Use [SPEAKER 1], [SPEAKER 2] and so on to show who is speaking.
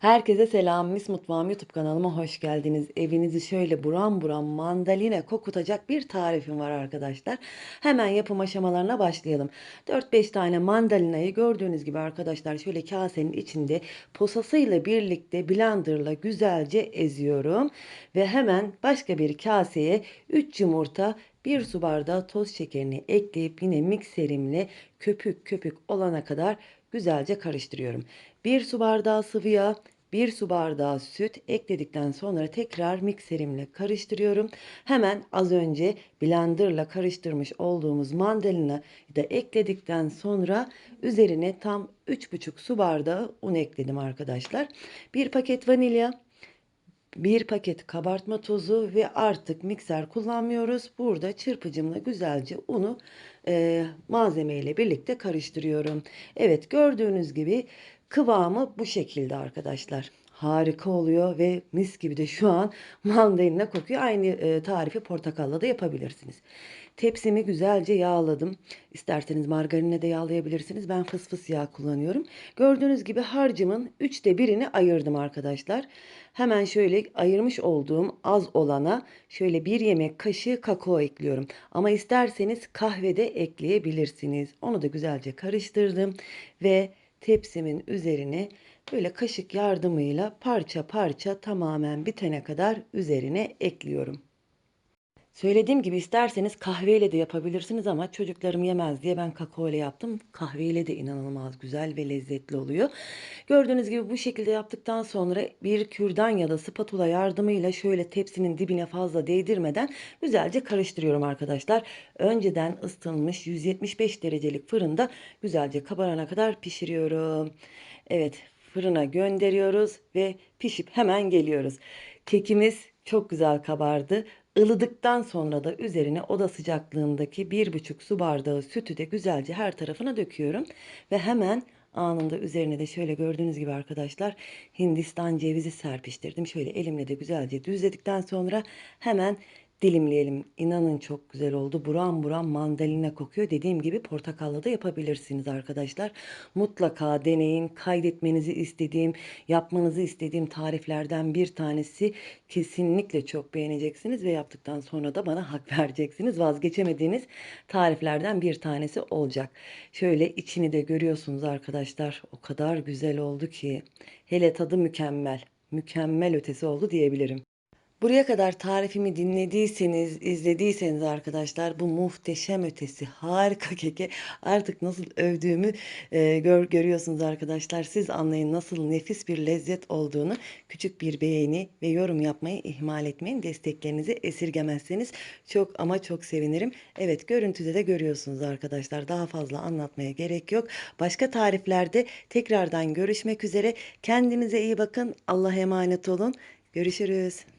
[SPEAKER 1] Herkese selam. Mis Mutfağım YouTube kanalıma hoş geldiniz. Evinizi şöyle buram buram mandalina kokutacak bir tarifim var arkadaşlar. Hemen yapım aşamalarına başlayalım. 4-5 tane mandalinayı gördüğünüz gibi arkadaşlar şöyle kasenin içinde posasıyla birlikte blenderla güzelce eziyorum. Ve hemen başka bir kaseye 3 yumurta 1 su bardağı toz şekerini ekleyip yine mikserimle köpük köpük olana kadar güzelce karıştırıyorum. 1 su bardağı sıvı yağ, 1 su bardağı süt ekledikten sonra tekrar mikserimle karıştırıyorum. Hemen az önce blenderla karıştırmış olduğumuz mandalina da ekledikten sonra üzerine tam 3,5 su bardağı un ekledim arkadaşlar. 1 paket vanilya, bir paket kabartma tozu ve artık mikser kullanmıyoruz. Burada çırpıcımla güzelce unu e, malzemeyle birlikte karıştırıyorum. Evet gördüğünüz gibi kıvamı bu şekilde arkadaşlar. Harika oluyor ve mis gibi de şu an mandalina kokuyor. Aynı e, tarifi portakalla da yapabilirsiniz. Tepsimi güzelce yağladım. İsterseniz margarinle de yağlayabilirsiniz. Ben fıs fıs yağ kullanıyorum. Gördüğünüz gibi harcımın üçte birini ayırdım arkadaşlar. Hemen şöyle ayırmış olduğum az olana şöyle bir yemek kaşığı kakao ekliyorum. Ama isterseniz kahve de ekleyebilirsiniz. Onu da güzelce karıştırdım ve tepsimin üzerine böyle kaşık yardımıyla parça parça tamamen bitene kadar üzerine ekliyorum. Söylediğim gibi isterseniz kahveyle de yapabilirsiniz ama çocuklarım yemez diye ben kakao ile yaptım. Kahveyle de inanılmaz güzel ve lezzetli oluyor. Gördüğünüz gibi bu şekilde yaptıktan sonra bir kürdan ya da spatula yardımıyla şöyle tepsinin dibine fazla değdirmeden güzelce karıştırıyorum arkadaşlar. Önceden ısıtılmış 175 derecelik fırında güzelce kabarana kadar pişiriyorum. Evet fırına gönderiyoruz ve pişip hemen geliyoruz. Kekimiz çok güzel kabardı. Ilıdıktan sonra da üzerine oda sıcaklığındaki bir buçuk su bardağı sütü de güzelce her tarafına döküyorum. Ve hemen anında üzerine de şöyle gördüğünüz gibi arkadaşlar Hindistan cevizi serpiştirdim. Şöyle elimle de güzelce düzledikten sonra hemen dilimleyelim. İnanın çok güzel oldu. Buram buram mandalina kokuyor. Dediğim gibi portakalla da yapabilirsiniz arkadaşlar. Mutlaka deneyin. Kaydetmenizi istediğim, yapmanızı istediğim tariflerden bir tanesi. Kesinlikle çok beğeneceksiniz ve yaptıktan sonra da bana hak vereceksiniz. Vazgeçemediğiniz tariflerden bir tanesi olacak. Şöyle içini de görüyorsunuz arkadaşlar. O kadar güzel oldu ki. Hele tadı mükemmel. Mükemmel ötesi oldu diyebilirim. Buraya kadar tarifimi dinlediyseniz, izlediyseniz arkadaşlar bu muhteşem ötesi harika keki artık nasıl övdüğümü e, gör, görüyorsunuz arkadaşlar. Siz anlayın nasıl nefis bir lezzet olduğunu. Küçük bir beğeni ve yorum yapmayı ihmal etmeyin. Desteklerinizi esirgemezseniz çok ama çok sevinirim. Evet görüntüde de görüyorsunuz arkadaşlar. Daha fazla anlatmaya gerek yok. Başka tariflerde tekrardan görüşmek üzere. Kendinize iyi bakın. Allah'a emanet olun. Görüşürüz.